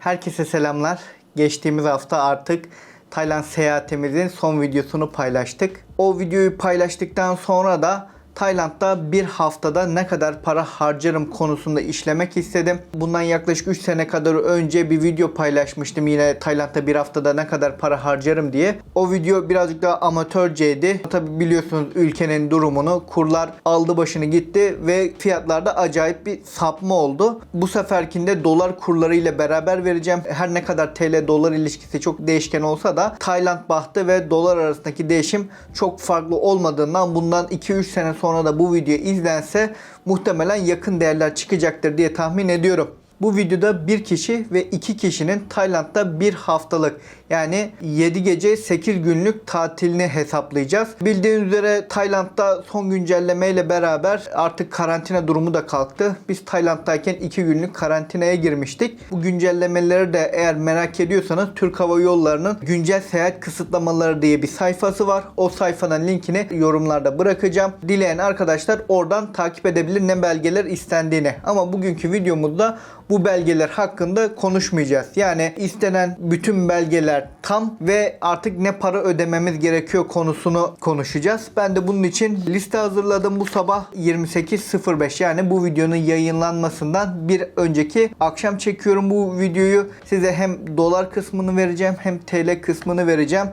Herkese selamlar. Geçtiğimiz hafta artık Tayland seyahatimizin son videosunu paylaştık. O videoyu paylaştıktan sonra da Tayland'da bir haftada ne kadar para harcarım konusunda işlemek istedim. Bundan yaklaşık 3 sene kadar önce bir video paylaşmıştım yine Tayland'da bir haftada ne kadar para harcarım diye. O video birazcık daha amatörceydi. Tabi biliyorsunuz ülkenin durumunu kurlar aldı başını gitti ve fiyatlarda acayip bir sapma oldu. Bu seferkinde dolar kurları ile beraber vereceğim. Her ne kadar TL dolar ilişkisi çok değişken olsa da Tayland bahtı ve dolar arasındaki değişim çok farklı olmadığından bundan 2-3 sene sonra da bu video izlense muhtemelen yakın değerler çıkacaktır diye tahmin ediyorum. Bu videoda bir kişi ve iki kişinin Tayland'da bir haftalık yani 7 gece 8 günlük tatilini hesaplayacağız. Bildiğiniz üzere Tayland'da son güncelleme ile beraber artık karantina durumu da kalktı. Biz Tayland'dayken 2 günlük karantinaya girmiştik. Bu güncellemeleri de eğer merak ediyorsanız Türk Hava Yolları'nın güncel seyahat kısıtlamaları diye bir sayfası var. O sayfanın linkini yorumlarda bırakacağım. Dileyen arkadaşlar oradan takip edebilir ne belgeler istendiğini. Ama bugünkü videomuzda bu belgeler hakkında konuşmayacağız. Yani istenen bütün belgeler tam ve artık ne para ödememiz gerekiyor konusunu konuşacağız. Ben de bunun için liste hazırladım bu sabah 28.05 yani bu videonun yayınlanmasından bir önceki akşam çekiyorum bu videoyu. Size hem dolar kısmını vereceğim hem TL kısmını vereceğim.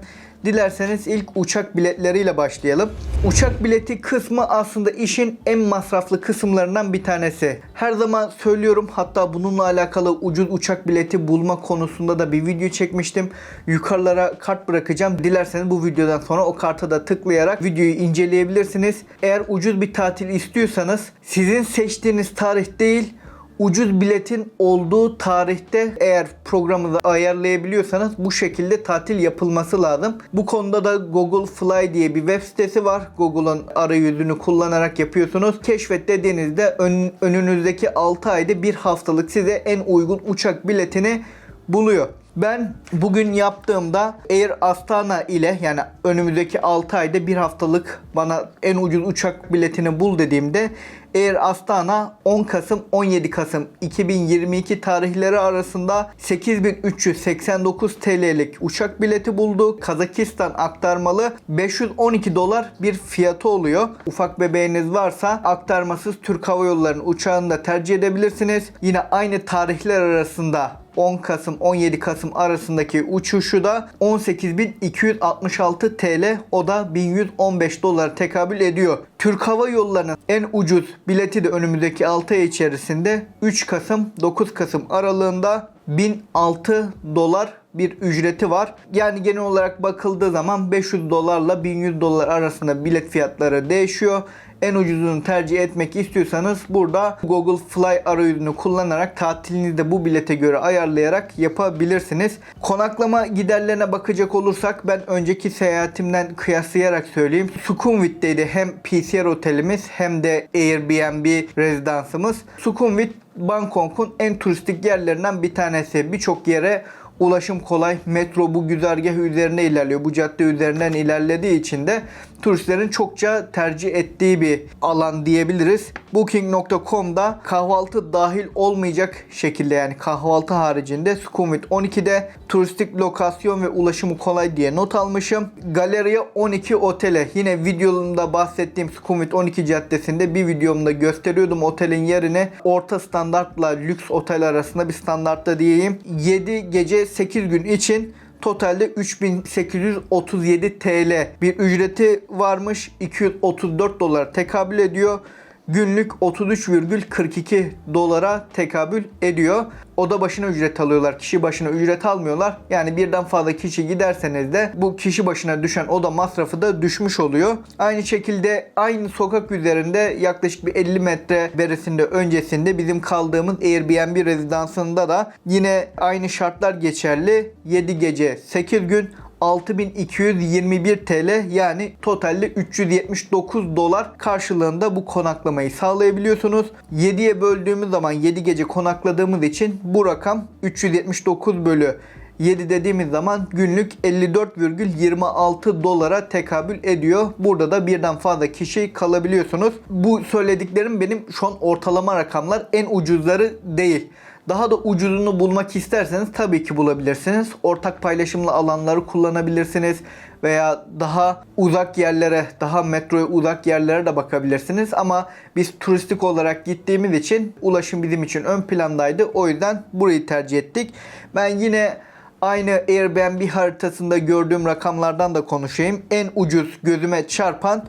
Dilerseniz ilk uçak biletleriyle başlayalım. Uçak bileti kısmı aslında işin en masraflı kısımlarından bir tanesi. Her zaman söylüyorum hatta bununla alakalı ucuz uçak bileti bulma konusunda da bir video çekmiştim. Yukarılara kart bırakacağım. Dilerseniz bu videodan sonra o karta da tıklayarak videoyu inceleyebilirsiniz. Eğer ucuz bir tatil istiyorsanız sizin seçtiğiniz tarih değil ucuz biletin olduğu tarihte eğer programınızı ayarlayabiliyorsanız bu şekilde tatil yapılması lazım. Bu konuda da Google Fly diye bir web sitesi var. Google'ın arayüzünü kullanarak yapıyorsunuz. Keşfet dediğinizde ön- önünüzdeki 6 ayda bir haftalık size en uygun uçak biletini buluyor. Ben bugün yaptığımda Air Astana ile yani önümüzdeki 6 ayda bir haftalık bana en ucuz uçak biletini bul dediğimde Air Astana 10 Kasım 17 Kasım 2022 tarihleri arasında 8389 TL'lik uçak bileti buldu. Kazakistan aktarmalı 512 dolar bir fiyatı oluyor. Ufak bebeğiniz varsa aktarmasız Türk Hava Yolları'nın uçağını da tercih edebilirsiniz. Yine aynı tarihler arasında 10 Kasım 17 Kasım arasındaki uçuşu da 18.266 TL o da 1115 dolar tekabül ediyor. Türk Hava Yolları'nın en ucuz bileti de önümüzdeki 6 ay içerisinde 3 Kasım 9 Kasım aralığında 1006 dolar bir ücreti var. Yani genel olarak bakıldığı zaman 500 dolarla 1100 dolar arasında bilet fiyatları değişiyor. En ucuzunu tercih etmek istiyorsanız burada Google Fly arayüzünü kullanarak tatilinizi de bu bilete göre ayarlayarak yapabilirsiniz. Konaklama giderlerine bakacak olursak ben önceki seyahatimden kıyaslayarak söyleyeyim. Sukhumvit'teydi hem PCR otelimiz hem de Airbnb rezidansımız. Sukhumvit Bangkok'un en turistik yerlerinden bir tanesi. Birçok yere ulaşım kolay. Metro bu güzergah üzerine ilerliyor. Bu cadde üzerinden ilerlediği için de turistlerin çokça tercih ettiği bir alan diyebiliriz. Booking.com'da kahvaltı dahil olmayacak şekilde yani kahvaltı haricinde Sukhumvit 12'de turistik lokasyon ve ulaşımı kolay diye not almışım. Galeriya 12 otele yine videomda bahsettiğim Sukhumvit 12 caddesinde bir videomda gösteriyordum otelin yerini. Orta standartla lüks otel arasında bir standartta diyeyim. 7 gece 8 gün için Totalde 3837 TL bir ücreti varmış. 234 dolar tekabül ediyor. Günlük 33,42 dolara tekabül ediyor. Oda başına ücret alıyorlar. Kişi başına ücret almıyorlar. Yani birden fazla kişi giderseniz de bu kişi başına düşen oda masrafı da düşmüş oluyor. Aynı şekilde aynı sokak üzerinde yaklaşık bir 50 metre beresinde öncesinde bizim kaldığımız Airbnb rezidansında da yine aynı şartlar geçerli. 7 gece 8 gün 6221 TL yani totalde 379 dolar karşılığında bu konaklamayı sağlayabiliyorsunuz. 7'ye böldüğümüz zaman 7 gece konakladığımız için bu rakam 379 bölü 7 dediğimiz zaman günlük 54,26 dolara tekabül ediyor. Burada da birden fazla kişi kalabiliyorsunuz. Bu söylediklerim benim şu an ortalama rakamlar en ucuzları değil. Daha da ucuzunu bulmak isterseniz tabii ki bulabilirsiniz. Ortak paylaşımlı alanları kullanabilirsiniz veya daha uzak yerlere, daha metroya uzak yerlere de bakabilirsiniz. Ama biz turistik olarak gittiğimiz için ulaşım bizim için ön plandaydı. O yüzden burayı tercih ettik. Ben yine aynı Airbnb haritasında gördüğüm rakamlardan da konuşayım. En ucuz gözüme çarpan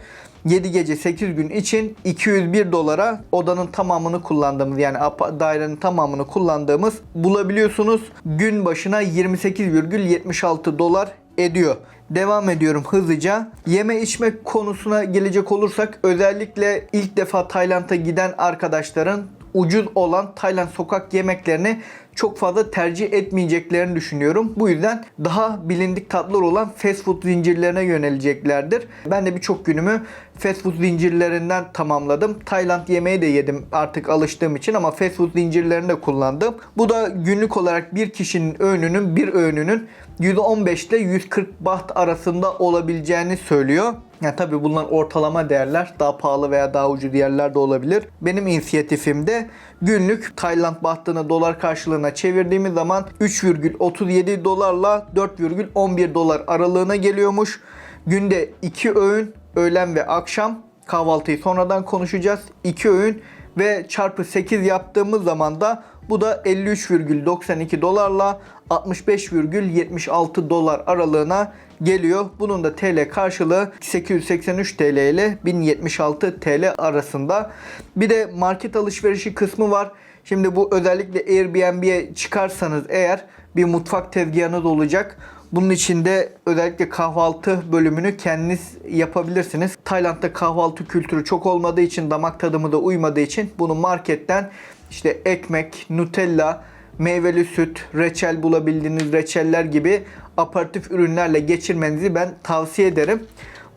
7 gece 8 gün için 201 dolara odanın tamamını kullandığımız yani dairenin tamamını kullandığımız bulabiliyorsunuz. Gün başına 28,76 dolar ediyor. Devam ediyorum hızlıca. Yeme içme konusuna gelecek olursak özellikle ilk defa Tayland'a giden arkadaşların ucuz olan Tayland sokak yemeklerini çok fazla tercih etmeyeceklerini düşünüyorum. Bu yüzden daha bilindik tatlar olan fast food zincirlerine yöneleceklerdir. Ben de birçok günümü fast food zincirlerinden tamamladım. Tayland yemeği de yedim artık alıştığım için ama fast food zincirlerini de kullandım. Bu da günlük olarak bir kişinin öğününün bir öğününün %15 ile 140 baht arasında olabileceğini söylüyor. Yani tabii bunlar ortalama değerler. Daha pahalı veya daha ucuz yerler de olabilir. Benim inisiyatifimde günlük Tayland bahtını dolar karşılığına çevirdiğimiz zaman 3,37 dolarla 4,11 dolar aralığına geliyormuş. Günde 2 öğün öğlen ve akşam kahvaltıyı sonradan konuşacağız. 2 öğün ve çarpı 8 yaptığımız zaman da bu da 53,92 dolarla 65,76 dolar aralığına geliyor. Bunun da TL karşılığı 883 TL ile 1076 TL arasında. Bir de market alışverişi kısmı var. Şimdi bu özellikle Airbnb'ye çıkarsanız eğer bir mutfak tezgahınız olacak. Bunun içinde özellikle kahvaltı bölümünü kendiniz yapabilirsiniz. Tayland'da kahvaltı kültürü çok olmadığı için, damak tadımı da uymadığı için bunu marketten işte ekmek, Nutella, meyveli süt, reçel bulabildiğiniz reçeller gibi aparatif ürünlerle geçirmenizi ben tavsiye ederim.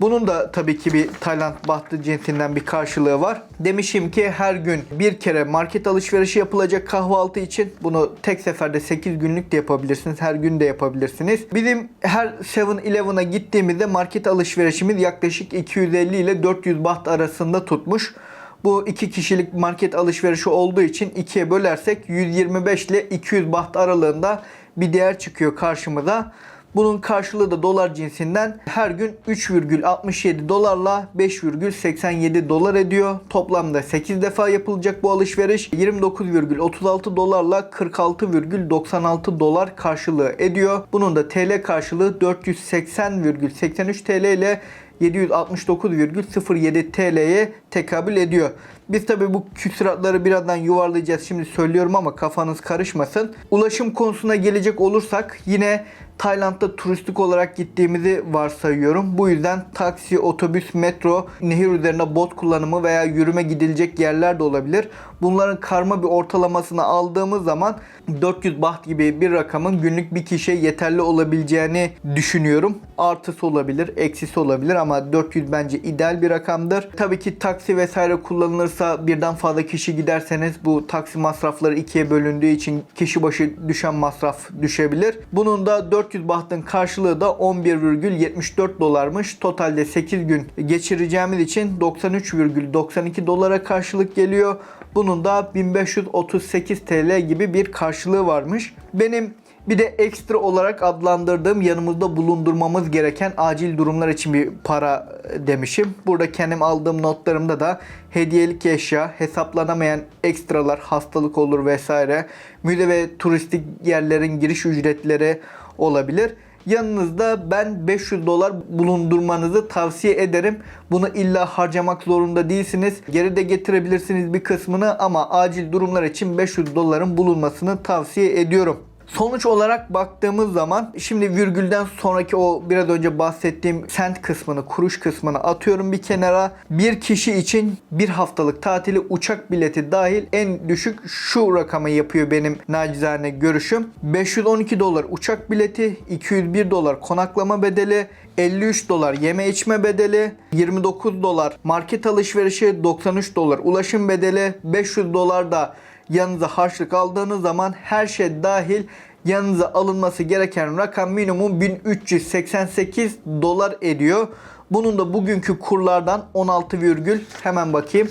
Bunun da tabii ki bir Tayland bahtı cinsinden bir karşılığı var. Demişim ki her gün bir kere market alışverişi yapılacak kahvaltı için. Bunu tek seferde 8 günlük de yapabilirsiniz. Her gün de yapabilirsiniz. Bizim her 7-Eleven'a gittiğimizde market alışverişimiz yaklaşık 250 ile 400 baht arasında tutmuş. Bu iki kişilik market alışverişi olduğu için ikiye bölersek 125 ile 200 baht aralığında bir değer çıkıyor karşımıza. Bunun karşılığı da dolar cinsinden her gün 3,67 dolarla 5,87 dolar ediyor. Toplamda 8 defa yapılacak bu alışveriş 29,36 dolarla 46,96 dolar karşılığı ediyor. Bunun da TL karşılığı 480,83 TL ile 769,07 TL'ye tekabül ediyor. Biz tabi bu küsuratları birazdan yuvarlayacağız. Şimdi söylüyorum ama kafanız karışmasın. Ulaşım konusuna gelecek olursak yine Tayland'da turistik olarak gittiğimizi varsayıyorum. Bu yüzden taksi, otobüs, metro, nehir üzerine bot kullanımı veya yürüme gidilecek yerler de olabilir. Bunların karma bir ortalamasını aldığımız zaman 400 baht gibi bir rakamın günlük bir kişiye yeterli olabileceğini düşünüyorum. Artısı olabilir, eksisi olabilir ama 400 bence ideal bir rakamdır. Tabii ki taksi vesaire kullanılırsa birden fazla kişi giderseniz bu taksi masrafları ikiye bölündüğü için kişi başı düşen masraf düşebilir. Bunun da 400 bahtın karşılığı da 11,74 dolarmış. Totalde 8 gün geçireceğimiz için 93,92 dolara karşılık geliyor. Bunun da 1538 TL gibi bir karşılığı varmış. Benim bir de ekstra olarak adlandırdığım yanımızda bulundurmamız gereken acil durumlar için bir para demişim. Burada kendim aldığım notlarımda da hediyelik eşya, hesaplanamayan ekstralar, hastalık olur vesaire, müze ve turistik yerlerin giriş ücretleri olabilir. Yanınızda ben 500 dolar bulundurmanızı tavsiye ederim. Bunu illa harcamak zorunda değilsiniz. Geri de getirebilirsiniz bir kısmını ama acil durumlar için 500 doların bulunmasını tavsiye ediyorum. Sonuç olarak baktığımız zaman şimdi virgülden sonraki o biraz önce bahsettiğim sent kısmını, kuruş kısmını atıyorum bir kenara. Bir kişi için bir haftalık tatili uçak bileti dahil en düşük şu rakamı yapıyor benim nacizane görüşüm. 512 dolar uçak bileti, 201 dolar konaklama bedeli, 53 dolar yeme içme bedeli, 29 dolar market alışverişi, 93 dolar ulaşım bedeli, 500 dolar da yanınıza harçlık aldığınız zaman her şey dahil yanınıza alınması gereken rakam minimum 1388 dolar ediyor. Bunun da bugünkü kurlardan 16 virgül hemen bakayım.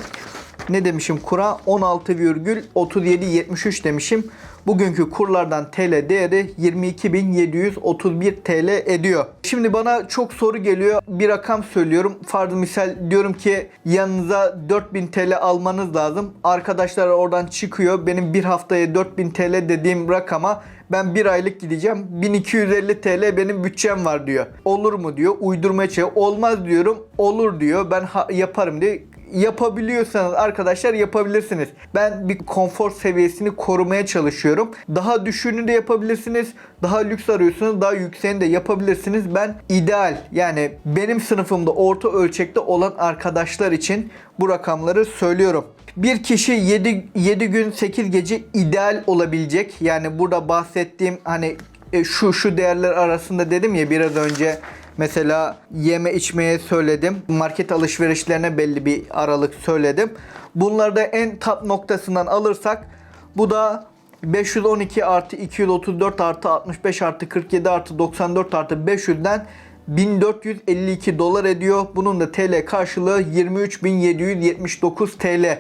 Ne demişim kura? 16,3773 demişim. Bugünkü kurlardan TL değeri 22.731 TL ediyor. Şimdi bana çok soru geliyor. Bir rakam söylüyorum. Farz misal diyorum ki yanınıza 4000 TL almanız lazım. Arkadaşlar oradan çıkıyor. Benim bir haftaya 4000 TL dediğim rakama ben bir aylık gideceğim. 1250 TL benim bütçem var diyor. Olur mu diyor. Uydurmaya çalışıyor. Olmaz diyorum. Olur diyor. Ben yaparım diye yapabiliyorsanız arkadaşlar yapabilirsiniz. Ben bir konfor seviyesini korumaya çalışıyorum. Daha düşüğünü de yapabilirsiniz. Daha lüks arıyorsunuz. Daha yükseğini de yapabilirsiniz. Ben ideal yani benim sınıfımda orta ölçekte olan arkadaşlar için bu rakamları söylüyorum. Bir kişi 7, 7 gün 8 gece ideal olabilecek. Yani burada bahsettiğim hani e, şu şu değerler arasında dedim ya biraz önce Mesela yeme içmeye söyledim. Market alışverişlerine belli bir aralık söyledim. Bunlarda en top noktasından alırsak bu da 512 artı 234 artı 65 artı 47 artı 94 artı 500'den 1452 dolar ediyor. Bunun da TL karşılığı 23.779 TL.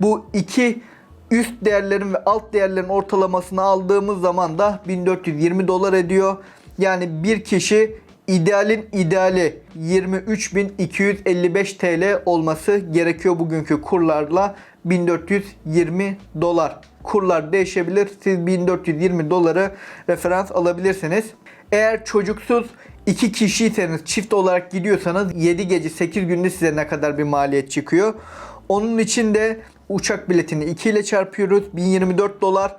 Bu iki üst değerlerin ve alt değerlerin ortalamasını aldığımız zaman da 1420 dolar ediyor. Yani bir kişi idealin ideali 23.255 TL olması gerekiyor bugünkü kurlarla 1420 dolar. Kurlar değişebilir. Siz 1420 doları referans alabilirsiniz. Eğer çocuksuz iki kişiyseniz çift olarak gidiyorsanız 7 gece 8 günde size ne kadar bir maliyet çıkıyor. Onun için de uçak biletini 2 ile çarpıyoruz. 1024 dolar.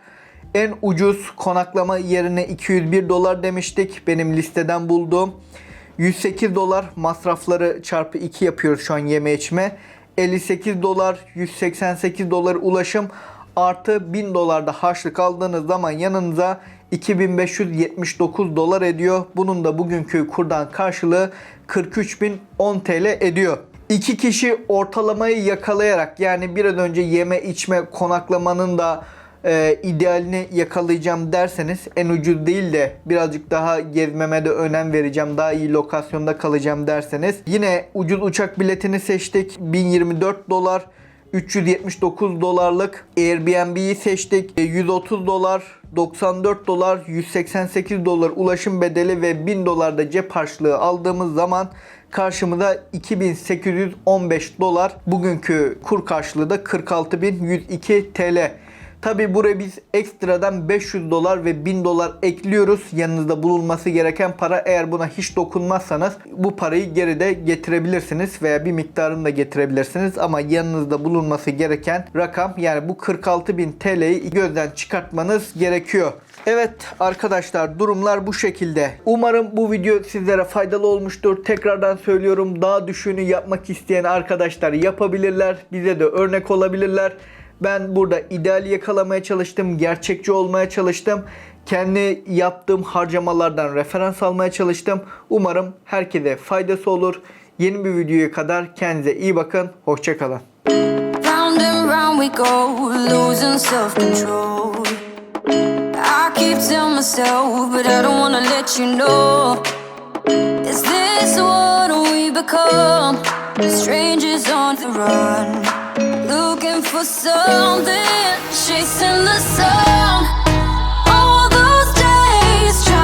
En ucuz konaklama yerine 201 dolar demiştik. Benim listeden bulduğum. 108 dolar masrafları çarpı 2 yapıyoruz şu an yeme içme. 58 dolar, 188 dolar ulaşım artı 1000 dolar da harçlık aldığınız zaman yanınıza 2579 dolar ediyor. Bunun da bugünkü kurdan karşılığı 43.010 TL ediyor. İki kişi ortalamayı yakalayarak yani bir önce yeme içme konaklamanın da e, idealini yakalayacağım derseniz en ucuz değil de birazcık daha gezmeme de önem vereceğim. Daha iyi lokasyonda kalacağım derseniz yine ucuz uçak biletini seçtik. 1024 dolar 379 dolarlık Airbnb'yi seçtik. E, 130 dolar, 94 dolar, 188 dolar ulaşım bedeli ve 1000 dolar da cep harçlığı aldığımız zaman karşımıza 2815 dolar. Bugünkü kur karşılığı da 46102 TL. Tabi buraya biz ekstradan 500 dolar ve 1000 dolar ekliyoruz. Yanınızda bulunması gereken para eğer buna hiç dokunmazsanız bu parayı geride getirebilirsiniz veya bir miktarını da getirebilirsiniz. Ama yanınızda bulunması gereken rakam yani bu 46.000 TL'yi gözden çıkartmanız gerekiyor. Evet arkadaşlar durumlar bu şekilde. Umarım bu video sizlere faydalı olmuştur. Tekrardan söylüyorum daha düşüğünü yapmak isteyen arkadaşlar yapabilirler. Bize de örnek olabilirler. Ben burada ideali yakalamaya çalıştım, gerçekçi olmaya çalıştım. Kendi yaptığım harcamalardan referans almaya çalıştım. Umarım herkese faydası olur. Yeni bir videoya kadar kendinize iyi bakın. Hoşçakalın. Is this what we become? Strangers on the run, looking for something, chasing the sun.